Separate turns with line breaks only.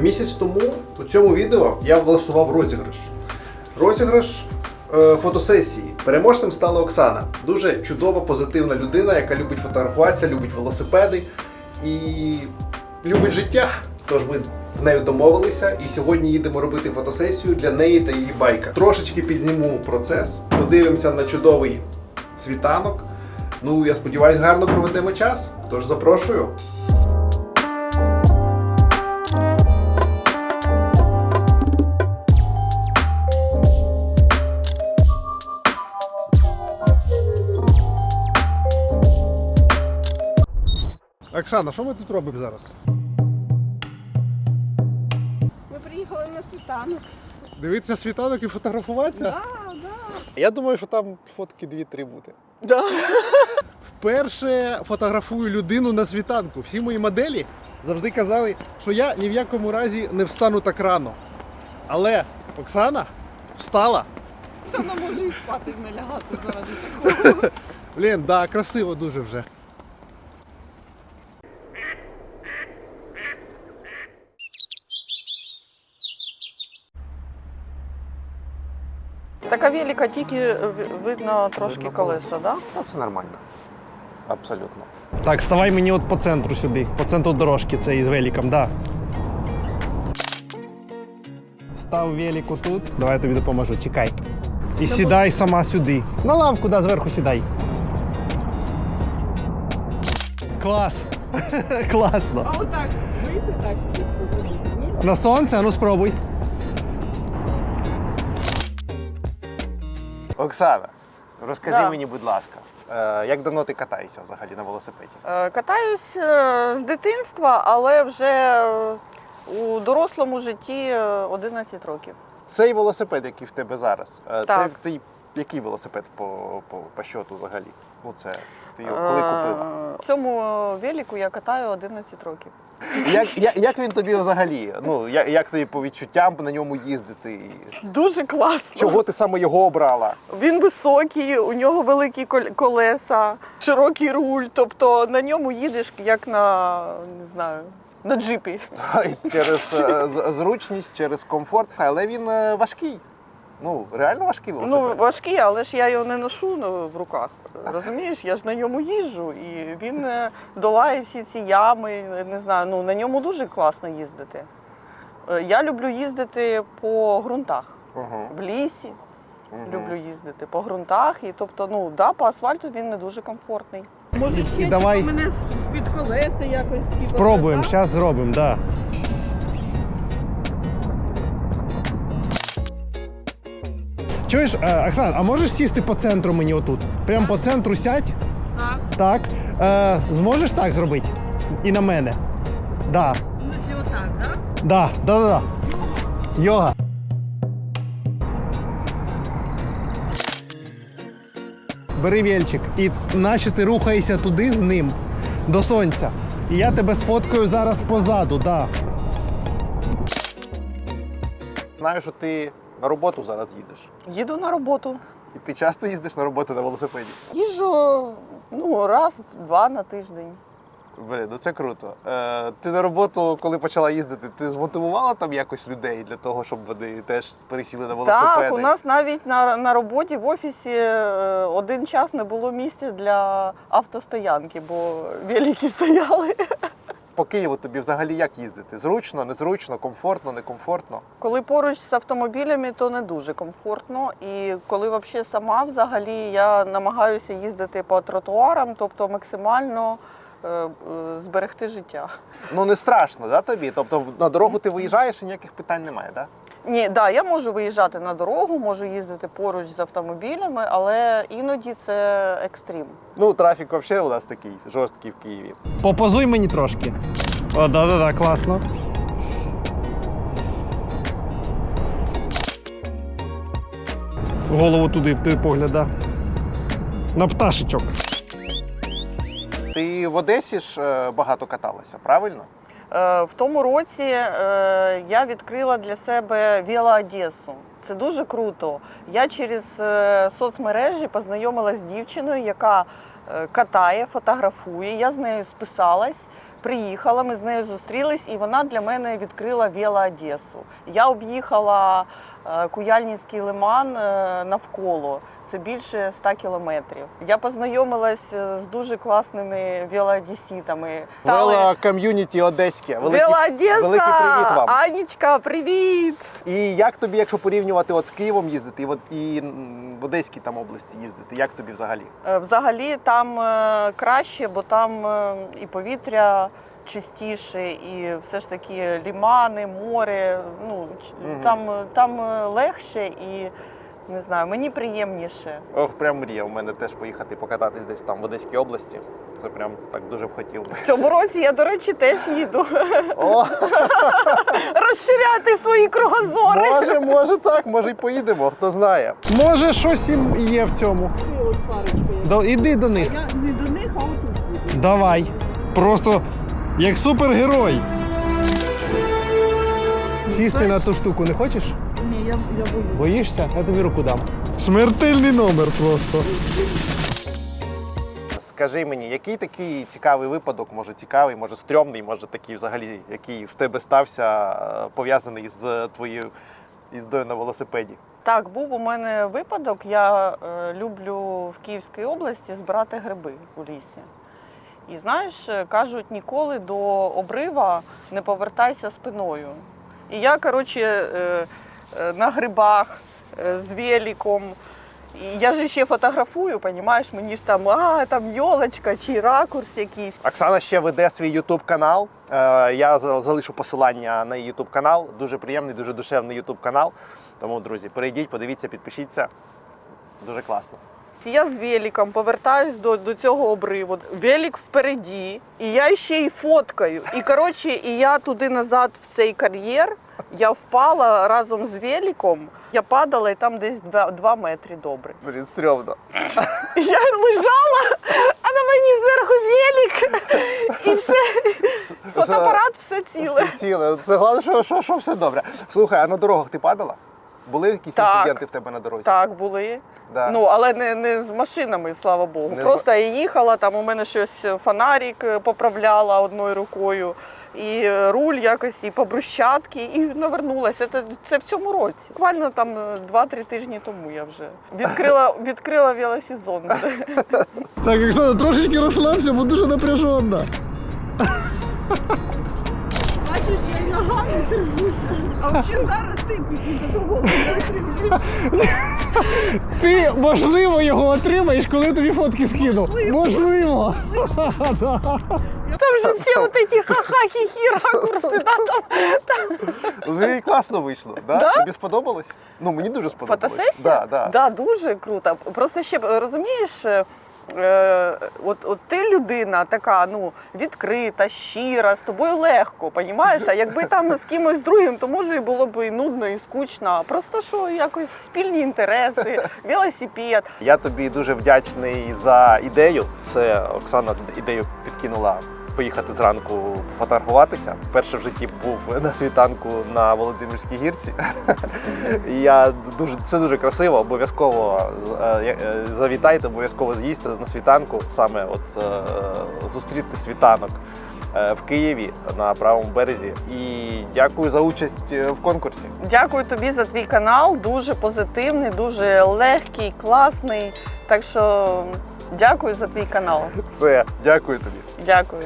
Місяць тому у цьому відео я влаштував розіграш. Розіграш е, фотосесії. Переможцем стала Оксана. Дуже чудова, позитивна людина, яка любить фотографуватися, любить велосипеди і любить життя. Тож ми з нею домовилися і сьогодні їдемо робити фотосесію для неї та її байка. Трошечки підзніму процес, подивимося на чудовий світанок. Ну, я сподіваюся, гарно проведемо час. Тож запрошую. Оксана, що ми тут робимо зараз?
Ми приїхали на світанок.
Дивитися світанок і фотографуватися?
Да, да.
Я думаю, що там фотки дві-три буде.
Да.
Вперше фотографую людину на світанку. Всі мої моделі завжди казали, що я ні в якому разі не встану так рано. Але Оксана встала.
Оксана може і спати не лягати заради такого.
Блін, да, красиво дуже вже.
Така тільки е, видно трошки
Видно
колеса, да?
Ну, це нормально. Абсолютно. Так, ставай мені от по центру сюди, по центру дорожки, це із великом, да. Став велику тут. Давай я тобі допоможу, чекай. І сідай сама сюди. На лавку, да, зверху сідай. Клас! Класно.
А отак вийти так.
На сонце, а ну спробуй. Оксана, розкажи
Да.
мені, будь ласка, е, як давно ти катаєшся взагалі на велосипеді?
Е, Катаюсь е, з дитинства, але вже е, у дорослому житті е, 11 років.
Цей велосипед, який в тебе зараз, е, це
Так.
твій який велосипед по, по, по щоту взагалі? Ну це ти його коли купила?
Цьому велику я катаю 11 років.
Як, як, як він тобі взагалі? Ну як, як тобі по відчуттям на ньому їздити? І
Дуже класно.
Чого ти саме його обрала?
Він високий, у нього великі кол- колеса, широкий руль. Тобто на ньому їдеш як на не знаю, на джипі.
Через е, з- зручність, через комфорт, але він е, важкий. Ну, реально важкий
Ну
велосипед.
важкий, але ж я його не ношу ну, в руках. Розумієш, я ж на ньому їжджу, і він е, долає всі ці ями. Не знаю, ну на ньому дуже класно їздити. Е, Я люблю їздити по ґрунтах.
Угу,
В лісі
угу.
люблю їздити по ґрунтах. І тобто, ну да, по асфальту він не дуже комфортний. Може,
І давай-
мене з-під колеса якось
Спробуємо, зараз зробимо, так. Да. Чуєш, е, Оксан, а можеш сісти по центру мені отут? Прямо по центру сядь.
Так,
Так. Е, зможеш так зробити? І на мене. Да.
ну ще отак, так?
Да, да, да, да. Йога. Бери вільчик і наче ти рухаєшся туди з ним до сонця. І я тебе сфоткаю зараз позаду, да. Знаю, що ти на роботу зараз їдеш.
Їду на роботу.
І ти часто їздиш на роботу на велосипеді?
Їжджу ну, раз-два на тиждень.
Блін, ну це круто. Е, ти на роботу, коли почала їздити, ти змотивувала там якось людей для того, щоб вони теж пересіли на велосипеди?
Так, у нас навіть на, на роботі в офісі е, один час не було місця для автостоянки, бо велики стояли.
По Києву тобі взагалі як їздити? Зручно, незручно, комфортно, некомфортно?
Коли поруч з автомобілями, то не дуже комфортно. І коли взагалі сама взагалі я намагаюся їздити по тротуарам, тобто максимально е, е, зберегти життя.
Ну не страшно, да, тобі? Тобто на дорогу ти виїжджаєш і ніяких питань немає, да?
Ні, да, я можу виїжджати на дорогу, можу їздити поруч з автомобілями, але іноді це екстрім.
Ну, трафік взагалі у нас такий жорсткий в Києві. Попозуй мені трошки. О, да-да-да, класно. Голову туди, ти погляда. На пташечок. Ти в Одесі ж е, багато каталася, правильно?
Е, В тому році е, я відкрила для себе Віла Одесу. Це дуже круто. Я через е, соцмережі познайомилася з дівчиною, яка катає, фотографує. Я з нею списалась. приїхала, ми з нею зустрілись, і вона для мене відкрила Віла Одесу. Я об'їхала Куяльницький лиман навколо. Це більше 100 кілометрів. Я познайомилась е, з дуже класними велоодесітами. Стали-
Вела ком'юніті Одеське. Великий, великий привіт вам.
Анічка, привіт!
І як тобі, якщо порівнювати от з Києвом їздити, і, от, і в Одеській там області їздити, як тобі взагалі?
Е, Взагалі там е, краще, бо там і повітря чистіше, і все ж таки лімани, море. Ну
Мгм.
там, там легше і не знаю, мені приємніше.
Ох, прям мрія. У мене теж поїхати покататись десь там в Одеській області. Це прям так дуже б хотів.
В цьому році я, до речі, теж їду
О,
розширяти свої кругозори.
може, може так, може й поїдемо, хто знає. Може, щось їм є в цьому. До, іди до них.
Я не до них, а отут буду.
Давай. Просто як супергерой. Сісти на ту штуку не хочеш?
Я, я боюсь.
Боїшся? Я тобі руку дам. Смертельний номер просто. Скажи мені, який такий цікавий випадок, може цікавий, може стрьомний, може такий взагалі, який в тебе стався е, пов'язаний з твоєю їздою на велосипеді?
Так, був у мене випадок. Я е, люблю в Київській області збирати гриби у лісі. І знаєш, е, кажуть, ніколи до обрива не повертайся спиною. І я, коротше, е, на грибах е, з великом. І я ж ще фотографую, понімаєш, мені ж там, а, там йолочка чи ракурс якийсь.
Оксана ще веде свій Ютуб канал. Е, Я залишу посилання на її Ютуб канал. Дуже приємний, дуже душевний Ютуб канал. Тому, друзі, перейдіть, подивіться, підпишіться. Дуже класно.
Я з великом повертаюсь до, до цього обриву. Велик впереді, і я ще й фоткаю. І коротше, і я туди назад в цей кар'єр. Я впала разом з великом. Я падала і там десь 2, метри добре.
Блін, стрьомно.
Я лежала, а на мені зверху велик. І все. Фотоапарат все ціле.
Все ціле. Це головне, що, що, що все добре. Слухай, а на дорогах ти падала? Були якісь
Так.
інциденти в тебе на дорозі?
Так, були.
Да.
Ну, але не, не з машинами, слава Богу.
Не
Просто я їхала, там у мене щось фонарик е, поправляла одною рукою, і е, руль якось, і по брусчатки, і навернулася. Це, це в цьому році. Буквально там е, 2-3 тижні тому я вже відкрила, відкрила велосезон.
Так, Оксана, трошечки розслабся, бо дуже напряженно.
Бачиш, я й ногами держуся. А взагалі зараз ти тільки до того.
Ти, можливо, його отримаєш, коли тобі фотки скину. Можливо.
Там же всі от ці ха-ха-хі-хі ракурси, да, там,
Взагалі класно вийшло. Да?
Да?
Тобі сподобалось? Ну, мені дуже сподобалось.
Фотосесія?
Да, да.
Да, дуже круто. Просто ще розумієш, е, от, от ти людина така, ну, відкрита, щира, з тобою легко, понімаєш? А якби там з кимось другим, то може і було б і нудно, і скучно. Просто що якось спільні інтереси, велосипед.
Я тобі дуже вдячний за ідею. Це Оксана ідею підкинула поїхати зранку пофотографуватися. Вперше в житті був на світанку на Володимирській гірці. Я дуже це дуже красиво. Обов'язково е, е, завітайте, обов'язково з'їсти на світанку, саме от е, зустріти світанок. В Києві на правому березі і дякую за участь в конкурсі.
Дякую тобі за твій канал. Дуже позитивний, дуже легкий, класний. Так що дякую за твій канал.
Все, дякую тобі.
Дякую.